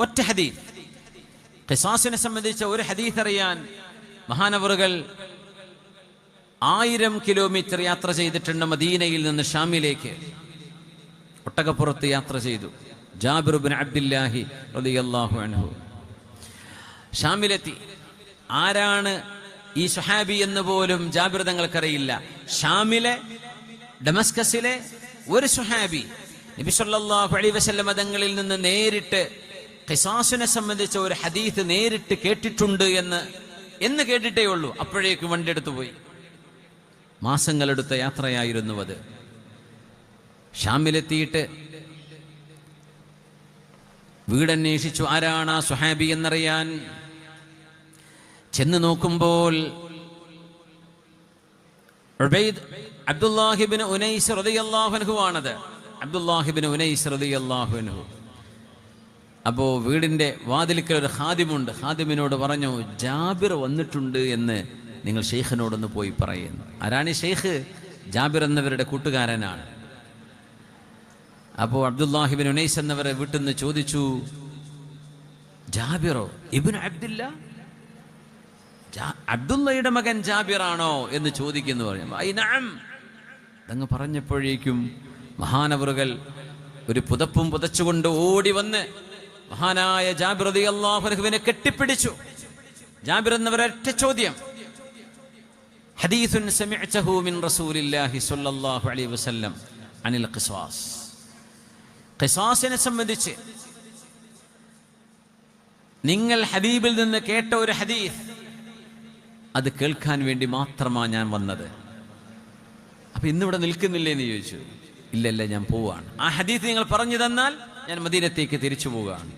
ഒറ്റ ഹദീസ്. ഖിസാസിനെ സംബന്ധിച്ച ഒരു ഹദീസ് അറിയാൻ മഹാനവറുകൾ ആയിരം കിലോമീറ്റർ യാത്ര ചെയ്തിട്ടുണ്ട് മദീനയിൽ നിന്ന് ഷാമിലേക്ക്. ഒട്ടകപ്പുറത്ത് യാത്ര ചെയ്തു. ജാബിറുബിൻ അബ്ദില്ലാഹി റളിയല്ലാഹു അൻഹു. ഷാമിലെത്തി. ആരാണ് ഈ സുഹാബി എന്ന് പോലും ജാബിർ തങ്ങൾക്കറിയില്ല. ഷാമിലെ ഡമസ്കസിലെ ഒരു സുഹാബി നബി സല്ലല്ലാഹു അലൈഹി വസല്ലം തങ്ങളിൽ നിന്ന് നേരിട്ട് ഖിസാസിനെ സംബന്ധിച്ച ഒരു ഹദീസ് നേരിട്ട് കേട്ടിട്ടുണ്ട് എന്ന് എന്ന് കേട്ടിട്ടേ ഉള്ളൂ. അപ്പോഴേക്ക് വണ്ടി എടുത്തു പോയി. മാസങ്ങളെടുത്ത യാത്രയായിരുന്നു അത്. ഷാമിലെത്തിയിട്ട് വീടന്വേഷിച്ചു ആരാണ് ആ സുഹാബി എന്നറിയാൻ. ചെന്ന് നോക്കുമ്പോൾ അബ്ദുല്ലാഹിബിന് ഉനൈസ് റളിയല്ലാഹു ആണത്. അബ്ദുല്ലാഹിബിന് ഉനൈസ് റളിയല്ലാഹു അൻഹു അപ്പോ വീടിന്റെ വാതിലിക്കൽ ഒരു ഹാദിമുണ്ട് ഹാദിമിനോട് പറഞ്ഞു ജാബിർ വന്നിട്ടുണ്ട് എന്ന് നിങ്ങൾ ഷെയ്ഖിനോടൊന്ന് പോയി പറയുന്നു. ആരാണ് ഷെയ്ഖ് ജാബിർ എന്നവരുടെ കൂട്ടുകാരനാണ്. അപ്പോൾ അബ്ദുല്ലാഹിബിൻ ഉനൈസ് എന്നവരെ വീട്ടിൽ നിന്ന് ചോദിച്ചു ജാബിറോ ഇബിൻ അബ്ദില്ല? അബ്ദുള്ളയുടെ മകൻ ജാബിറാണോ? എന്ന് ചോദിക്കുന്നു. പറഞ്ഞു. അതങ്ങ് പറഞ്ഞപ്പോഴേക്കും മഹാനവറുകൾ ഒരു പുതപ്പും പുതച്ചുകൊണ്ട് ഓടി വന്ന് മഹാനായ ജാബിറതി അള്ളാഹുവിനെ കെട്ടിപ്പിടിച്ചു. ജാബിർ എന്നവരൊറ്റ ചോദ്യം. ഹദീസുൻ സമിഅ്തഹു മിൻ റസൂലില്ലാഹി സ്വല്ലല്ലാഹു അലൈഹി വസല്ലം അനിൽ ഖിസാസ്. ഖിസാസിനെ സംബന്ധിച്ച് നിങ്ങൾ ഹബീബിൽ നിന്ന് കേട്ട ഒരു ഹദീസ് അത് കേൾക്കാൻ വേണ്ടി മാത്രമാണ് ഞാൻ വന്നത്. അപ്പൊ ഇന്നിവിടെ നിൽക്കുന്നില്ലേ എന്ന് ചോദിച്ചു. ഇല്ലല്ല ഞാൻ പോവാണ്. ആ ഹദീസ് നിങ്ങൾ പറഞ്ഞു തന്നാൽ ഞാൻ മദീനത്തേക്ക് തിരിച്ചു പോവുകയാണ്.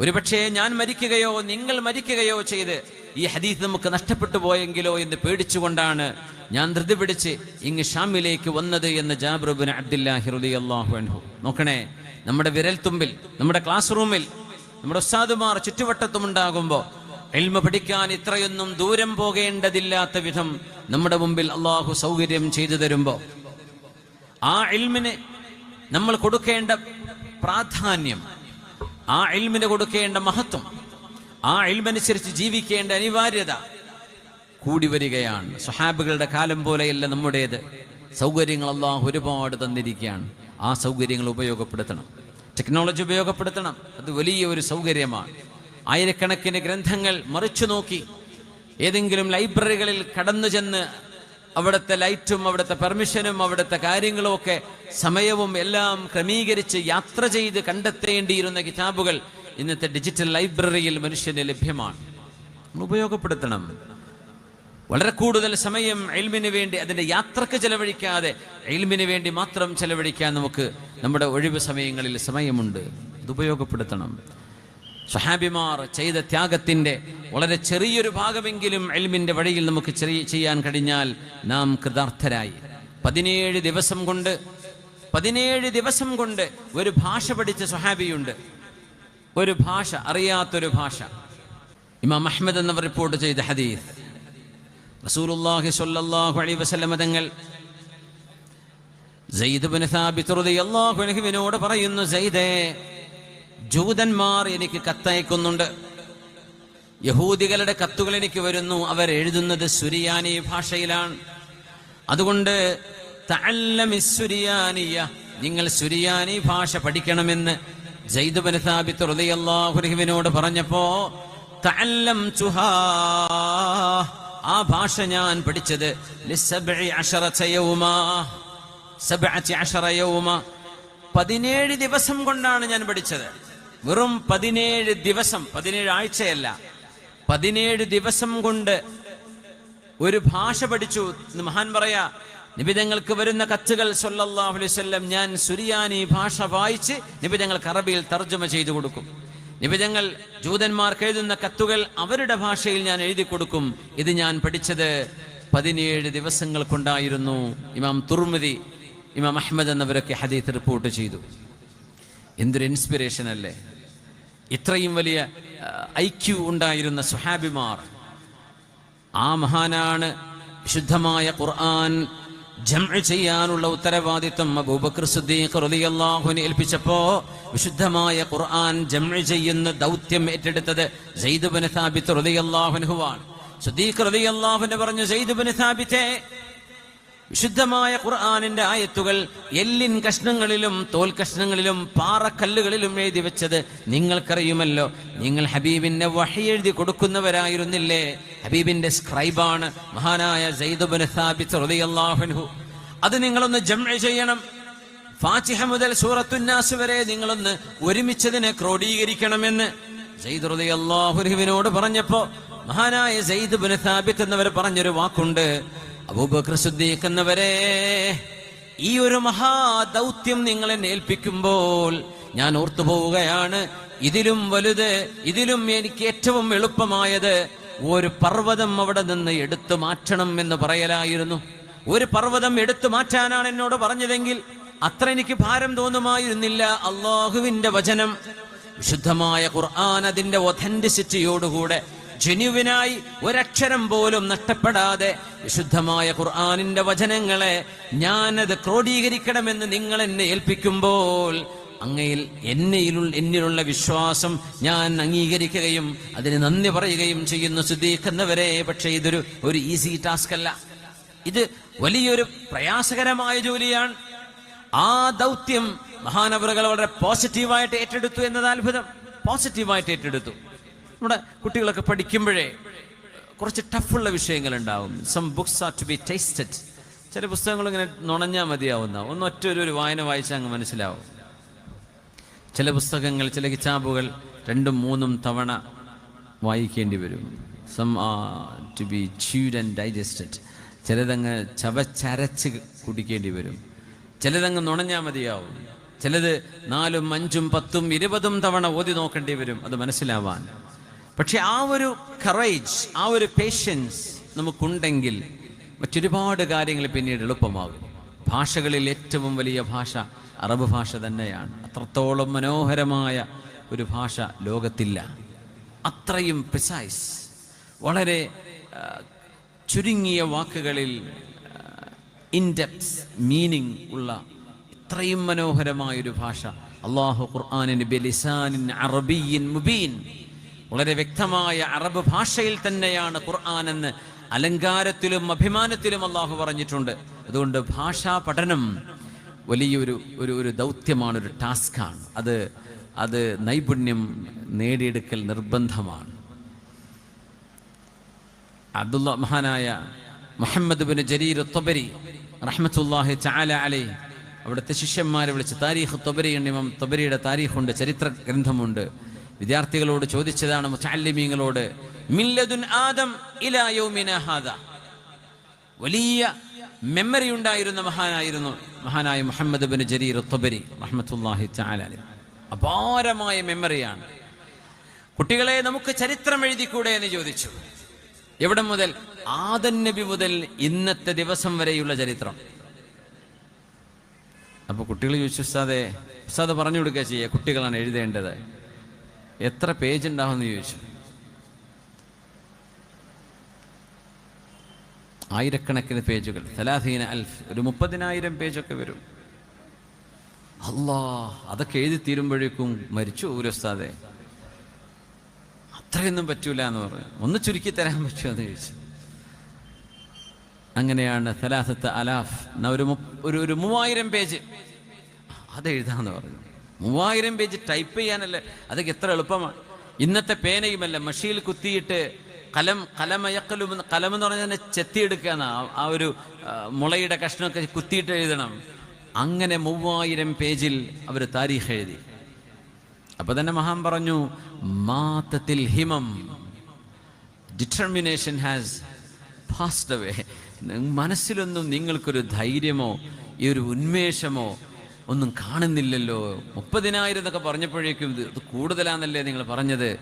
ഒരുപക്ഷേ ഞാൻ മരിക്കുകയോ നിങ്ങൾ മരിക്കുകയോ ചെയ്ത് ഈ ഹദീസ് നമുക്ക് നഷ്ടപ്പെട്ടു പോയെങ്കിലോ എന്ന് പേടിച്ചുകൊണ്ടാണ് ഞാൻ ധൃതി പിടിച്ച് ഇങ്ങ് ഷാമിലേക്ക് വന്നത് എന്ന് ജാബ്രുബിൻ റളിയല്ലാഹു അൻഹു. നോക്കണേ നമ്മുടെ വിരൽ തുമ്പിൽ നമ്മുടെ ക്ലാസ് റൂമിൽ നമ്മുടെ ഉസ്താദുമാർ ചുറ്റുവട്ടത്തുമുണ്ടാകുമ്പോൾ എൽമ പഠിക്കാൻ ഇത്രയൊന്നും ദൂരം പോകേണ്ടതില്ലാത്ത വിധം നമ്മുടെ മുമ്പിൽ അള്ളാഹു സൗകര്യം ചെയ്തു തരുമ്പോൾ ആ എൽമിന് നമ്മൾ കൊടുക്കേണ്ട പ്രാധാന്യം. ആ ഇൽമിന് കൊടുക്കേണ്ട മഹത്വം ആ ഇൽമനുസരിച്ച് ജീവിക്കേണ്ട അനിവാര്യത കൂടി വരികയാണ്. സുഹാബുകളുടെ കാലം പോലെയല്ല നമ്മുടേത്. സൗകര്യങ്ങൾ ഒരുപാട് തന്നിരിക്കുകയാണ്. ആ സൗകര്യങ്ങൾ ഉപയോഗപ്പെടുത്തണം. ടെക്നോളജി ഉപയോഗപ്പെടുത്തണം. അത് വലിയ ഒരു സൗകര്യമാണ്. ആയിരക്കണക്കിന് ഗ്രന്ഥങ്ങൾ മറിച്ചു നോക്കി. ഏതെങ്കിലും ലൈബ്രറികളിൽ കടന്നു ചെന്ന് അവിടുത്തെ ലൈറ്റും അവിടുത്തെ പെർമിഷനും അവിടുത്തെ കാര്യങ്ങളും ഒക്കെ സമയവും എല്ലാം ക്രമീകരിച്ച് യാത്ര ചെയ്ത് കണ്ടെത്തേണ്ടിയിരുന്ന കിതാബുകൾ ഇന്നത്തെ ഡിജിറ്റൽ ലൈബ്രറിയിൽ മനുഷ്യന് ലഭ്യമാണ്. ഉപയോഗപ്പെടുത്തണം. വളരെ കൂടുതൽ സമയം എൽമിന് വേണ്ടി അതിന്റെ യാത്രയ്ക്ക് ചെലവഴിക്കാതെ എൽമിന് വേണ്ടി മാത്രം ചെലവഴിക്കാൻ നമുക്ക് നമ്മുടെ ഒഴിവ് സമയങ്ങളിൽ സമയമുണ്ട്. അത് ഉപയോഗപ്പെടുത്തണം. സഹാബിമാർ ചെയ്ത ത്യാഗത്തിന്റെ വളരെ ചെറിയൊരു ഭാഗമെങ്കിലും എൽമിന്റെ വഴിയിൽ നമുക്ക് ചെയ്യാൻ കഴിഞ്ഞാൽ നാം കൃതാർത്ഥരായി. പതിനേഴ് ദിവസം കൊണ്ട് പതിനേഴ് ദിവസം കൊണ്ട് ഒരു ഭാഷ പഠിച്ച സ്വഹാബിയുണ്ട്. ഒരു ഭാഷ അറിയാത്തൊരു ഭാഷ. ഇമാം അഹമ്മദ് എന്നവർ റിപ്പോർട്ട് ചെയ്ത ഹദീസ്. റസൂലുള്ളാഹി സ്വല്ലല്ലാഹു അലൈഹി വസല്ലമ തങ്ങൾ സയ്യിദ് ബിൻ സാബിത്ത് റളിയല്ലാഹു അൻഹുവിനോട് പറയുന്നു സെയ്ദേ ജൂതന്മാർ എനിക്ക് കത്തയക്കുന്നുണ്ട്. യഹൂദികളുടെ കത്തുകൾ എനിക്ക് വരുന്നു. അവർ എഴുതുന്നത് സുരിയാനി ഭാഷയിലാണ്. അതുകൊണ്ട് നിങ്ങൾ സുരിയാനി ഭാഷ പഠിക്കണമെന്ന് ജയ്ദ് ബിൻ സാബിത്ത് റളിയല്ലാഹു അൻഹുവിനോട് പറഞ്ഞപ്പോ തഅല്ലംതുഹാ ആ ഭാഷ ഞാൻ പഠിച്ചത് പതിനേഴ് ദിവസം കൊണ്ടാണ് ഞാൻ പഠിച്ചത്. വെറും പതിനേഴ് ദിവസം പതിനേഴ് ആഴ്ചയല്ല പതിനേഴ് ദിവസം കൊണ്ട് ഒരു ഭാഷ പഠിച്ചു. മഹാൻ പറയാ നിബിതങ്ങൾക്ക് വരുന്ന കത്തുകൾ സല്ലല്ലാഹു അലൈഹി വസല്ലം ഞാൻ സുരിയാനി ഭാഷ വായിച്ച് നിബിതങ്ങൾക്ക് അറബിയിൽ തർജമ ചെയ്തു കൊടുക്കും. നിബിതങ്ങൾ ജൂതന്മാർക്ക് എഴുതുന്ന കത്തുകൾ അവരുടെ ഭാഷയിൽ ഞാൻ എഴുതി കൊടുക്കും. ഇത് ഞാൻ പഠിച്ചത് പതിനേഴ് ദിവസങ്ങൾ കൊണ്ടായിരുന്നു ഇമാം തുർമുദി ഇമാം അഹമ്മദ് എന്നവരൊക്കെ ഹദീത്ത് റിപ്പോർട്ട് ചെയ്തു. എന്തൊരു ഇൻസ്പിറേഷൻ അല്ലേ? ഇത്രയും വലിയ ഐക്യു ഉണ്ടായിരുന്ന സുഹാബിമാർ ആ മഹാനാണ് വിശുദ്ധമായ ഖുർആൻ ജം ചെയ്യാനുള്ള ഉത്തരവാദിത്വം. അബൂബക്കർ സിദ്ദീഖ് റളിയല്ലാഹുവിനെ ഏൽപ്പിച്ചപ്പോ വിശുദ്ധമായ ഖുർആൻ ജം ചെയ്യുന്ന ദൗത്യം ഏറ്റെടുത്തത് സെയ്ദ് ബിൻ സാബിത്ത് റളിയല്ലാഹു സുദ്ദീഖ് റളിയല്ലാഹുവിനെ പറഞ്ഞു സെയ്ദ് ബിൻ സാബിത്തെ വിശുദ്ധമായ ഖുർആാനിന്റെ ആയത്തുകൾ എല്ലിൻ കഷ്ണങ്ങളിലും തോൽ കഷ്ണങ്ങളിലും പാറക്കല്ലുകളിലും എഴുതി വെച്ചത് നിങ്ങൾക്കറിയുമല്ലോ. നിങ്ങൾ ഹബീബിന്റെ വഹി എഴുതി കൊടുക്കുന്നവരായിരുന്നില്ലേ? ഹബീബിന്റെ സ്ക്രൈബാണ് മഹാനായ റളിയല്ലാഹു അത് നിങ്ങളൊന്ന് ജംഅ ചെയ്യണം. ഫാത്തിഹ മുതൽ സൂറത്തുന്നാസ് വരെ നിങ്ങളൊന്ന് ഒരുമിച്ചതിനെ ക്രോഡീകരിക്കണമെന്ന് റളിയല്ലാഹു റളിയല്ലാഹുവിനോട് പറഞ്ഞപ്പോ മഹാനായ സെയ്ദ് ബിൻ എന്നവർ പറഞ്ഞൊരു വാക്കുണ്ട്. അബൂബക്കർ സിദ്ദീഖ് ഈ ഒരു മഹാദൗത്യം നിങ്ങളെ ഏൽപ്പിക്കുമ്പോൾ ഞാൻ ഓർത്തു പോവുകയാണ് ഇതിലും വലുത് ഇതിലും എനിക്ക് ഏറ്റവും എളുപ്പമായത് ഒരു പർവതം അവിടെ നിന്ന് എടുത്തു മാറ്റണം എന്ന് പറയലായിരുന്നു. ഒരു പർവതം എടുത്തു മാറ്റാനാണ് എന്നോട് പറഞ്ഞതെങ്കിൽ അത്ര എനിക്ക് ഭാരം തോന്നുമായിരുന്നില്ല. അള്ളാഹുവിന്റെ വചനം വിശുദ്ധമായ ഖുർആൻ അതിന്റെ ഒഥന്റിസിറ്റിയോടുകൂടെ ജെന്യുവിനായി ഒരക്ഷരം പോലും നഷ്ടപ്പെടാതെ വിശുദ്ധമായ ഖുർആാനിന്റെ വചനങ്ങളെ ഞാനത് ക്രോഡീകരിക്കണമെന്ന് നിങ്ങൾ എന്നെ ഏൽപ്പിക്കുമ്പോൾ അങ്ങയിൽ എന്നയിലുള്ള എന്നിലുള്ള വിശ്വാസം ഞാൻ അംഗീകരിക്കുകയും അതിന് നന്ദി പറയുകയും ചെയ്യുന്ന സിദ്ദീഖ് പക്ഷേ ഇതൊരു ഒരു ഈസി ടാസ്ക് അല്ല. ഇത് വലിയൊരു പ്രയാസകരമായ ജോലിയാണ്. ആ ദൗത്യം മഹാനവറുകൾ വളരെ പോസിറ്റീവായിട്ട് ഏറ്റെടുത്തു എന്നത് അത്ഭുതം. പോസിറ്റീവായിട്ട് ഏറ്റെടുത്തു. നമ്മുടെ കുട്ടികളൊക്കെ പഠിക്കുമ്പോഴേ കുറച്ച് ടഫുള്ള വിഷയങ്ങൾ ഉണ്ടാവും some books are to be tasted ചില പുസ്തകങ്ങൾ ഇങ്ങനെ നുണഞ്ഞാൽ മതിയാവുന്ന ഒന്ന് ഒറ്റ ഒരു ഒരു വായന വായിച്ചാൽ അങ്ങ് മനസ്സിലാവും. ചില പുസ്തകങ്ങൾ ചില കിതാബുകൾ രണ്ടും മൂന്നും തവണ വായിക്കേണ്ടി വരും. Some to be chewed and digested ചിലതങ്ങ് ചവച്ചരച്ച് കുടിക്കേണ്ടി വരും. ചിലതങ്ങ് നുണഞ്ഞാൽ മതിയാവും. ചിലത് നാലും അഞ്ചും പത്തും ഇരുപതും തവണ ഓതി നോക്കേണ്ടി വരും. അത് മനസ്സിലാവാൻ. പക്ഷെ ആ ഒരു കറേജ് ആ ഒരു പേഷ്യൻസ് നമുക്കുണ്ടെങ്കിൽ മറ്റൊരുപാട് കാര്യങ്ങൾ പിന്നീട് എളുപ്പമാകും. ഭാഷകളിൽ ഏറ്റവും വലിയ ഭാഷ അറബ് ഭാഷ തന്നെയാണ്. അത്രത്തോളം മനോഹരമായ ഒരു ഭാഷ ലോകത്തില്ല. അത്രയും പ്രിസൈസ് വളരെ ചുരുങ്ങിയ വാക്കുകളിൽ ഇൻഡെപ്സ് മീനിങ് ഉള്ള ഇത്രയും മനോഹരമായൊരു ഭാഷ. അള്ളാഹു ഖുർആാനിന് ബലിസാനിൻ അറബിയിൻ മുബീൻ വളരെ വ്യക്തമായ അറബ് ഭാഷയിൽ തന്നെയാണ് ഖുർആൻ എന്ന് അലങ്കാരത്തിലും അഭിമാനത്തിലും അള്ളാഹു പറഞ്ഞിട്ടുണ്ട്. അതുകൊണ്ട് ഭാഷാ പഠനം വലിയൊരു ഒരു ഒരു ദൗത്യമാണ് ഒരു ടാസ്ക്കാണ്. അത് അത് നൈപുണ്യം നേടിയെടുക്കൽ നിർബന്ധമാണ്. അബ്ദുള്ള മഹാനായ മുഹമ്മദ് ബിൻ ജരീർ തൊബരി റഹ്മത്തുല്ലാഹി ചാല അലി അവിടുത്തെ ശിഷ്യന്മാരെ വിളിച്ച് താരീഖ് തൊബരി ഇമാം തൊബരിയുടെ താരീഖുണ്ട് ചരിത്ര ഗ്രന്ഥമുണ്ട് വിദ്യാർത്ഥികളോട് ചോദിച്ചതാണ് മുത്തല്ലിമീങ്ങളോട് മില്ലതുൻ ആദം ഇലാ യൗമിന ഹാദ? വലിയ മെമ്മറി ഉണ്ടായിരുന്ന മഹാനായിരുന്നു മഹാനായ മുഹമ്മദ് ബിൻ ജരീർ തൊബരി റഹ്മത്തുല്ലാഹി തആല അപാരമായ മെമ്മറിയാണ് കുട്ടികളെ നമുക്ക് ചരിത്രം എഴുതിക്കൂടെ? എന്ന് ചോദിച്ചു. എവിടെ മുതൽ? ആദൻ നബി മുതൽ ഇന്നത്തെ ദിവസം വരെയുള്ള ചരിത്രം. അപ്പൊ കുട്ടികൾ ചോദിച്ചു ഉസ്താദെ ഉസ്താദ് പറഞ്ഞു കൊടുക്കുക ചെയ്യുക കുട്ടികളാണ് എഴുതേണ്ടത്. എത്ര പേജ് ഉണ്ടാവുമെന്ന് ചോദിച്ചു. ആയിരക്കണക്കിന് പേജുകൾ സലാഹീന അൽഫ് ഒരു മുപ്പതിനായിരം പേജൊക്കെ വരും. അല്ലാ അതൊക്കെ എഴുതി തീരുമ്പോഴേക്കും മരിച്ചു ഉസ്താദെ. അത്രയൊന്നും പറ്റൂല എന്ന് പറഞ്ഞു. ഒന്ന് ചുരുക്കി തരാൻ പറ്റുമോ എന്ന് ചോദിച്ചു. അങ്ങനെയാണ് സലാസത്ത് അലാഫ് ഒരു ഒരു മൂവായിരം പേജ്. അതെഴുതാന്ന് പറഞ്ഞു. മൂവായിരം പേജ് ടൈപ്പ് ചെയ്യാനല്ലേ? അതൊക്കെ എത്ര എളുപ്പമാണ്. ഇന്നത്തെ പേനയുമല്ല മഷിയിൽ കുത്തിയിട്ട് കലം കലമയക്കലും കലം എന്ന് പറഞ്ഞാൽ തന്നെ ചെത്തിയെടുക്കുകയാണ്. ആ- ഒരു മുളയുടെ കഷ്ണമൊക്കെ കുത്തിയിട്ട് എഴുതണം. അങ്ങനെ മൂവായിരം പേജിൽ അവർ താരീഖ് എഴുതി. അപ്പൊ തന്നെ മഹാൻ പറഞ്ഞു മാത്തത്തിൽ ഹിമം ഡിറ്റർമിനേഷൻ ഹാസ് ഫാസ്റ്റ് അവേ മനസ്സിലൊന്നും നിങ്ങൾക്കൊരു ധൈര്യമോ ഈ ഒരു ഉന്മേഷമോ ഒന്നും കാണുന്നില്ലല്ലോ. മുപ്പതിനായിരം എന്നൊക്കെ പറഞ്ഞപ്പോഴേക്കും ഇത് കൂടുതലാന്നല്ലേ നിങ്ങൾ പറഞ്ഞത്?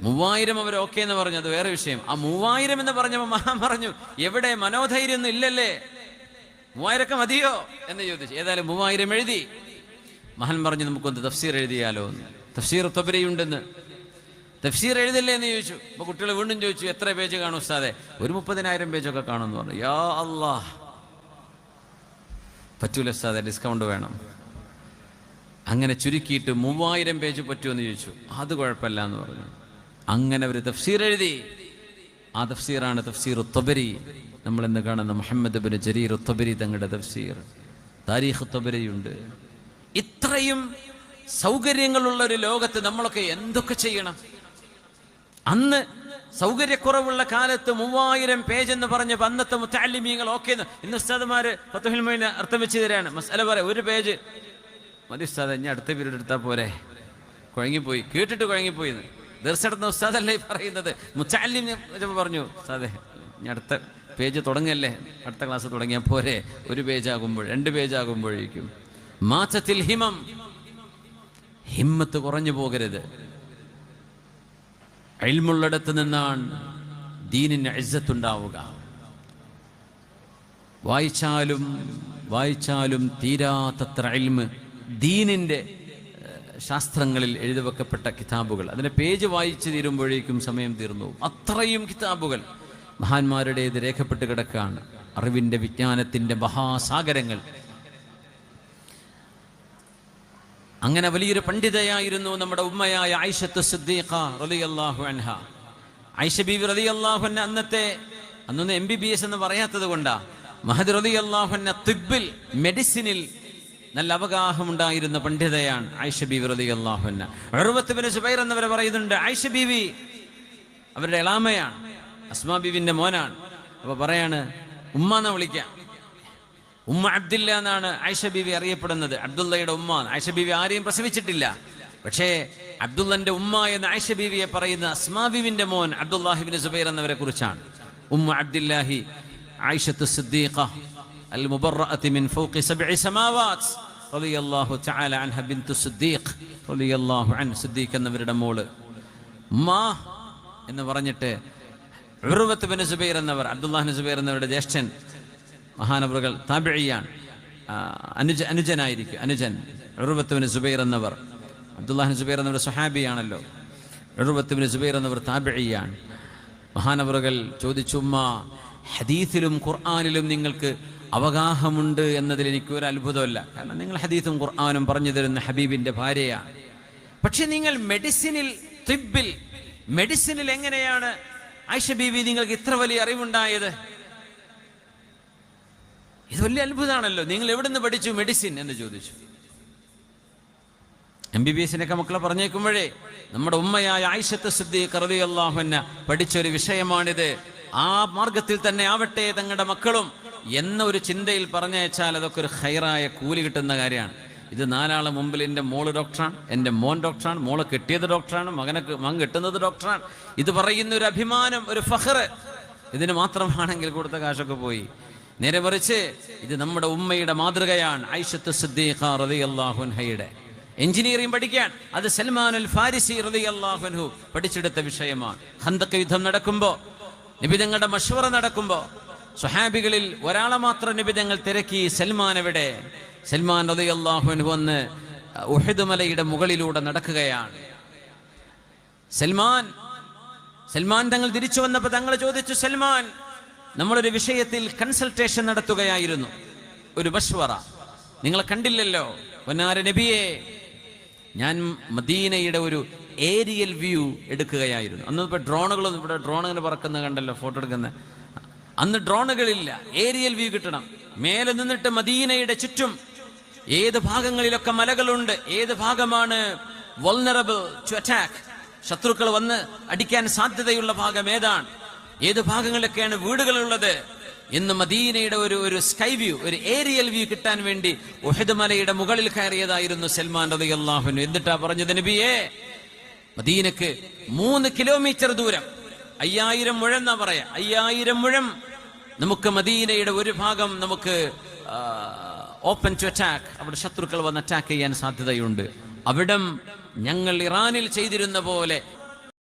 മൂവായിരം അവർ ഓക്കെ എന്ന് പറഞ്ഞു അത് വേറെ വിഷയം. ആ മൂവായിരം എന്ന് പറഞ്ഞപ്പോൾ മഹാൻ പറഞ്ഞു എവിടെ? മനോധൈര്യം ഒന്നും ഇല്ലല്ലേ? മൂവായിരമൊക്കെ മതിയോ? എന്ന് ചോദിച്ചു. ഏതായാലും മൂവായിരം എഴുതി. മഹാൻ പറഞ്ഞു നമുക്കൊന്ന് തഫ്സീർ എഴുതിയാലോ തഫ്സീർ തൊബരയുണ്ടെന്ന്. തഫ്സീർ എഴുതില്ലേ? എന്ന് ചോദിച്ചു. അപ്പൊ കുട്ടികൾ വീണ്ടും ചോദിച്ചു എത്ര പേജ് കാണും ഉസ്താദെ? ഒരു മുപ്പതിനായിരം പേജൊക്കെ കാണുമെന്ന് പറഞ്ഞു. യാ അല്ലാഹ്. പറ്റൂല ഉസ്താദെ ഡിസ്കൗണ്ട് വേണം. അങ്ങനെ ചുരുക്കിയിട്ട് മൂവായിരം പേജ് പറ്റുമെന്ന് ചോദിച്ചു. അത് കുഴപ്പമില്ല എന്ന് പറഞ്ഞു. അങ്ങനെ ഒരു തഫ്സീർ എഴുതി. ആ തഫ്സീറാണ് തഫ്സീർ ഉത്തബരി നമ്മൾ ഇന്ന് കാണുന്ന മുഹമ്മദ് ബിൻ ജരീർ ഉത്തബരി തങ്ങളുടെ തഫ്സീർ. താരീഖ് ഉത്തബരിയുണ്ട് ഇത്രയും സൗകര്യങ്ങളുള്ള ഒരു ലോകത്ത് നമ്മളൊക്കെ എന്തൊക്കെ ചെയ്യണം? അന്ന് സൗകര്യക്കുറവുള്ള കാലത്ത് മൂവായിരം പേജ് എന്ന് പറഞ്ഞ് അന്നത്തെ മുത്താലിമീങ്ങൾ ഓക്കെ ഇന്ന് ഉസ്താദുമാര് ഫത്തുഹിൽമൈന് അർത്ഥം വെച്ച് തരാണ്. മസാല പറയാം. ഒരു പേജ് മതി ഉസ്താദ് ഇനി അടുത്ത പീരീഡ് എടുത്താൽ പോരെ. കുഴങ്ങിപ്പോയി. കേട്ടിട്ട് കുഴങ്ങിപ്പോയി ദർശനം ഉസ്താദല്ലേ ഈ പറയുന്നത്? മുച്ചാലിം പറഞ്ഞു ഉസ്താദെ ഇനി അടുത്ത പേജ് തുടങ്ങല്ലേ? അടുത്ത ക്ലാസ് തുടങ്ങിയാൽ പോരെ. ഒരു പേജ് ആകുമ്പോൾ രണ്ട് പേജ് ആകുമ്പോഴേക്കും. മാസത്തിൽ ഹിമം. ഹിമ്മത്ത് കുറഞ്ഞു പോകരുത്. അയൽമുള്ളിടത്ത് നിന്നാണ് ദീനിന് ഇജ്ജത്തുണ്ടാവുക. വായിച്ചാലും വായിച്ചാലും തീരാത്തത്ര അൽമ് ദീനിന്റെ ശാസ്ത്രങ്ങളിൽ എഴുതി വെക്കപ്പെട്ട കിതാബുകൾ. അതിന്റെ പേജ് വായിച്ചു തീരുമ്പോഴേക്കും സമയം തീർന്നു അത്രയും കിതാബുകൾ മഹാന്മാരുടേത് രേഖപ്പെട്ട് കിടക്കുകയാണ് അറിവിന്റെ വിജ്ഞാനത്തിന്റെ മഹാസാഗരങ്ങൾ. അങ്ങനെ വലിയൊരു പണ്ഡിതയായിരുന്നു നമ്മുടെ ഉമ്മയായ ഐഷത്ത് സിദ്ദീഖ റളിയല്ലാഹു അൻഹ. ഐഷ ബീവി റളിയല്ലാഹു അൻഹ അന്നത്തെ അന്നൊന്ന് എം ബി ബി എസ് എന്ന് പറയാത്തത് കൊണ്ടാ. മഹദ് റളിയല്ലാഹു അൻഹ തിബിൽ മെഡിസിനിൽ നല്ല അവഗാഹം ഉണ്ടായിരുന്ന പണ്ഡിതയാണ് Aisha Beevi Urwa bin Zubair എന്നവരെ പറയുന്നുണ്ട് ഐഷ ബീവി അവരുടെ എളാമയാണ് അസ്മാ ബീവിന്റെ മോനാണ്. അപ്പൊ പറയാണ് ഉമ്മ എന്ന് വിളിക്കാം. ഉമ്മ അബ്ദില്ല എന്നാണ് ആയിഷ ബീവി അറിയപ്പെടുന്നത്. അബ്ദുള്ളയുടെ ഉമ്മ ആയിഷ ബീവി ആരെയും പ്രസവിച്ചിട്ടില്ല. പക്ഷേ അബ്ദുള്ളന്റെ ഉമ്മ എന്ന് ആയിഷ ബീവിയെ പറയുന്ന അസ്മാ ബീവിന്റെ മോൻ അബ്ദുല്ലാഹിബിൻ സുബൈർ എന്നവരെ കുറിച്ചാണ്. ഉമ്മ അബ്ദില്ലാഹി ആയിഷത്ത് സിദ്ദീഖ അൽ മിൻ ഫൗഖി സബ്ഇ സമാവാത്ത് റളിയല്ലാഹു തആല അൻഹ ബിൻതു സിദ്ദീഖ് റളിയല്ലാഹു അൻ സിദ്ദീഖ് എന്നവരുടെ മോൾ. മാ എന്ന് പറഞ്ഞിട്ട് ഉർവത്ത് ബിൻ സുബൈർ എന്നവർ അബ്ദുല്ലാഹിൻ സുബൈർ എന്നവരുടെ ജ്യേഷ്ഠൻ മഹാനവറുകൾ താബിഴിയാണ് അനുജ അനുജനായിരിക്കും അനുജൻ ബിൻ സുബൈർ എന്നവർ. അബ്ദുല്ലാഹിൻ സുബൈർ എന്നവർ സുഹാബിയാണല്ലോ ബിൻ സുബൈർ എന്നവർ താബിഴിയാണ് മഹാനവറുകൾ ചോദിച്ചുമ്മ ഹദീസിലും ഖുർആാനിലും നിങ്ങൾക്ക് അവഗാഹമുണ്ട് എന്നതിൽ എനിക്ക് ഒരു അത്ഭുതമല്ല. കാരണം നിങ്ങൾ ഹദീസും ഖുർആാനും പറഞ്ഞു തരുന്ന ഹബീബിന്റെ ഭാര്യയാണ്. പക്ഷെ നിങ്ങൾ മെഡിസിനിൽ തിബിൽ മെഡിസിനിൽ എങ്ങനെയാണ് ആയിഷ ബീവി നിങ്ങൾക്ക് ഇത്ര വലിയ അറിവുണ്ടായത്? ഇത് വലിയ അത്ഭുതമാണല്ലോ. നിങ്ങൾ എവിടുന്ന് പഠിച്ചു മെഡിസിൻ എന്ന് ചോദിച്ചു. എം ബി ബി എസിനൊക്കെ മക്കളെ പറഞ്ഞേക്കുമ്പോഴേ നമ്മുടെ ഉമ്മയായ ആയിഷത്ത് സിദ്ദീഖ് റളിയല്ലാഹുവിന് പഠിച്ച ഒരു വിഷയമാണിത്. ആ മാർഗത്തിൽ തന്നെ ആവട്ടെ തങ്ങളുടെ മക്കളും എന്ന ഒരു ചിന്തയിൽ പറഞ്ഞയച്ചാൽ അതൊക്കെ ഒരു ഹൈറായ കൂലി കിട്ടുന്ന കാര്യമാണ്. ഇത് നാലാളെ മുമ്പിൽ എന്റെ മോൾ ഡോക്ടറാണ് എന്റെ മോൻ ഡോക്ടറാണ് മോളെ കിട്ടിയത് ഡോക്ടറാണ് മകനെ മകൻ കിട്ടുന്നത് ഡോക്ടറാണ്. ഇത് പറയുന്ന ഒരു അഭിമാനം ഒരു ഫഹർ ഇതിന് മാത്രമാണെങ്കിൽ കൊടുത്ത കാശൊക്കെ പോയി. നേരെ മറിച്ച് ഇത് നമ്മുടെ ഉമ്മയുടെ മാതൃകയാണ് ഐഷത്ത് സിദ്ദീഖ റളിയല്ലാഹു അൻഹയുടെ. എഞ്ചിനീയറിംഗ് പഠിക്കാൻ അത് സൽമാൻ അൽ ഫാരിസി അൻഹു പഠിച്ചെടുത്ത വിഷയമാണ്. ഹന്തക്ക യുദ്ധം നടക്കുമ്പോൾ നിബിതങ്ങളുടെ മഷവറ നടക്കുമ്പോൾ സ്വഹാബികളിൽ ഒരാളെ മാത്രം നിബിതങ്ങൾ തിരക്കി സൽമാൻ എവിടെ? സൽമാൻ റളിയല്ലാഹു അൻഹു വന്ന് ഉഹദുമലയുടെ മുകളിലൂടെ നടക്കുകയാണ്. സൽമാൻ സൽമാൻ തങ്ങൾ തിരിച്ചു വന്നപ്പോൾ തങ്ങൾ ചോദിച്ചു സൽമാൻ നമ്മളൊരു വിഷയത്തിൽ കൺസൾട്ടേഷൻ നടത്തുകയായിരുന്നു. ഒരു മഷ്വറ. നിങ്ങളെ കണ്ടില്ലല്ലോ? പൊന്നാര നബിയെ. ഞാൻ മദീനയുടെ ഒരു ഏരിയൽ വ്യൂ എടുക്കുകയായിരുന്നു. അന്ന് ഇപ്പോൾ ഡ്രോണുകളൊന്നും ഇവിടെ ഡ്രോണുകൾ പറക്കുന്ന കണ്ടല്ലോ ഫോട്ടോ എടുക്കുന്ന അന്ന് ഡ്രോണുകളില്ല ഏരിയൽ വ്യൂ കിട്ടണം. മേലെ നിന്നിട്ട് മദീനയുടെ ചുറ്റും ഏത് ഭാഗങ്ങളിലൊക്കെ മലകളുണ്ട് ഏത് ഭാഗമാണ് വൾനറബിൾ ടു അറ്റാക്ക് ശത്രുക്കൾ വന്ന് അടിക്കാൻ സാധ്യതയുള്ള ഭാഗം ഏതാണ്? ഏത് ഭാഗങ്ങളിലൊക്കെയാണ് വീടുകളുള്ളത്? ഇന്ന് മദീനയുടെ ഒരു ഒരു സ്കൈ വ്യൂ ഒരു ഏരിയൽ വ്യൂ കിട്ടാൻ വേണ്ടി ഉഹദ് മലയുടെ മുകളിൽ കയറിയതായിരുന്നു സൽമാൻ റളിയല്ലാഹു എന്നിട്ടാ പറഞ്ഞത് നബിയേ മദീനക്ക് മൂന്ന് കിലോമീറ്റർ ദൂരം. അയ്യായിരം മുഴം എന്നാ പറയാ. അയ്യായിരം മുഴം. നമുക്ക് മദീനയുടെ ഒരു ഭാഗം നമുക്ക് ഓപ്പൺ ടു അറ്റാക്ക് അവിടെ ശത്രുക്കൾ വന്ന് അറ്റാക്ക് ചെയ്യാൻ സാധ്യതയുണ്ട്. അവിടം ഞങ്ങൾ ഇറാനിൽ ചെയ്തിരുന്ന പോലെ